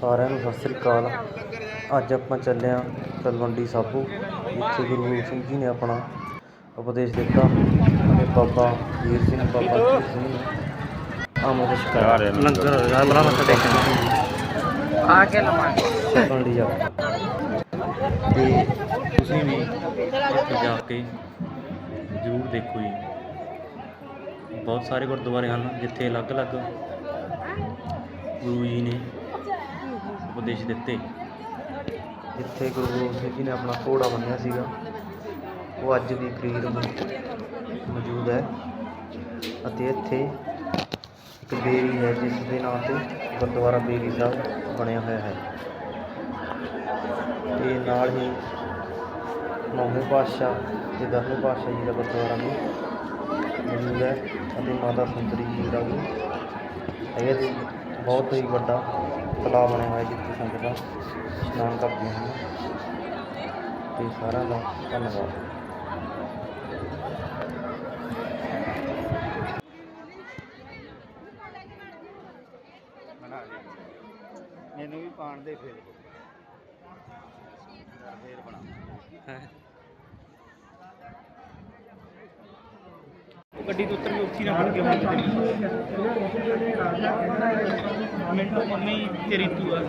ਸਾਰਿਆਂ ਨੂੰ ਸਤਿ ਸ੍ਰੀ ਅਕਾਲ। ਅੱਜ ਆਪਾਂ ਚੱਲੇ ਹਾਂ ਤਲਵੰਡੀ ਸਾਬੋ ਜਿੱਥੇ ਗੁਰੂ ਗੋਬਿੰਦ ਸਿੰਘ ਜੀ ਨੇ ਆਪਣਾ ਉਪਦੇਸ਼ ਦਿੱਤਾ ਅਤੇ ਬਾਬਾ ਵੀਰ ਸਿੰਘ ਬਾਬਾ ਵੀਰ ਸਿੰਘ ਆਮਦ ਛਕਾਇਆ ਲੰਗਰ ਹੋਇਆ। ਬੜਾ ਮੱਥਾ ਟੇਕਣਾ ਆ ਕੇ ਛਕਣ ਲਈ ਆਪਾਂ ਤੇ ਤੁਸੀਂ ਵੀ ਉੱਥੇ ਜਾ ਕੇ ਜ਼ਰੂਰ ਦੇਖੋ ਜੀ। ਬਹੁਤ ਸਾਰੇ ਗੁਰਦੁਆਰੇ ਹਨ ਜਿੱਥੇ ਅਲੱਗ-ਅਲੱਗ ਗੁਰੂ ਜੀ ਨੇ ਉਪਦੇਸ਼ ਦਿੱਤੇ। ਜਿੱਥੇ ਗੁਰੂ ਗੋਬਿੰਦ ਸਿੰਘ ਜੀ ਨੇ ਆਪਣਾ ਘੋੜਾ ਬੰਨਿਆ ਸੀਗਾ। ਉਹ ਅੱਜ ਵੀ ਕਰੀਬ ਮੌਜੂਦ ਹੈ। ਅਤੇ ਇੱਥੇ ਇੱਕ ਬੇਰੀ ਹੈ, ਜਿਸ ਦੇ ਨਾਂ ਤੇ ਗੁਰਦੁਆਰਾ ਬੇਰੀ ਸਾਹਿਬ ਬਣਿਆ ਹੋਇਆ ਹੈ। ਤੇ ਨਾਲ ਹੀ ਨੌਵੇਂ ਪਾਤਸ਼ਾਹ ਤੇ ਦਸਵੇਂ ਪਾਤਸ਼ਾਹ ਜੀ ਦਾ ਗੁਰਦੁਆਰਾ ਵੀ ਮੌਜੂਦ ਹੈ ਅਤੇ ਮਾਤਾ ਸੁੰਦਰੀ ਜੀ ਦਾ ਵੀ ਹੈਗਾ ਜੀ ਬਹੁਤ ਹੀ ਵੱਡਾ ਤਲਾਅ ਬਣਿਆ ਹੋਇਆ ਜਿੱਥੇ ਸੰਗਤਾਂ ਇਸ਼ਨਾਨ ਕਰਦੀਆਂ ਹਨ। ਤੇ ਸਾਰਿਆਂ ਦਾ ਧੰਨਵਾਦ। ਮੈਨੂੰ ਵੀ ਪਾਣ ਦੇ ਫਿਰ। ਫੇਰ ਬਣਾ ਗੱਡੀ ਤੋਂ ਉੱਤਰ ਕੇ ਉੱਥੀ ਨਾ ਬਣ ਕੇ ਮਿੰਟੋ ਮੰਮੀ ਤੇਰੀ ਤੂੰ ਆ।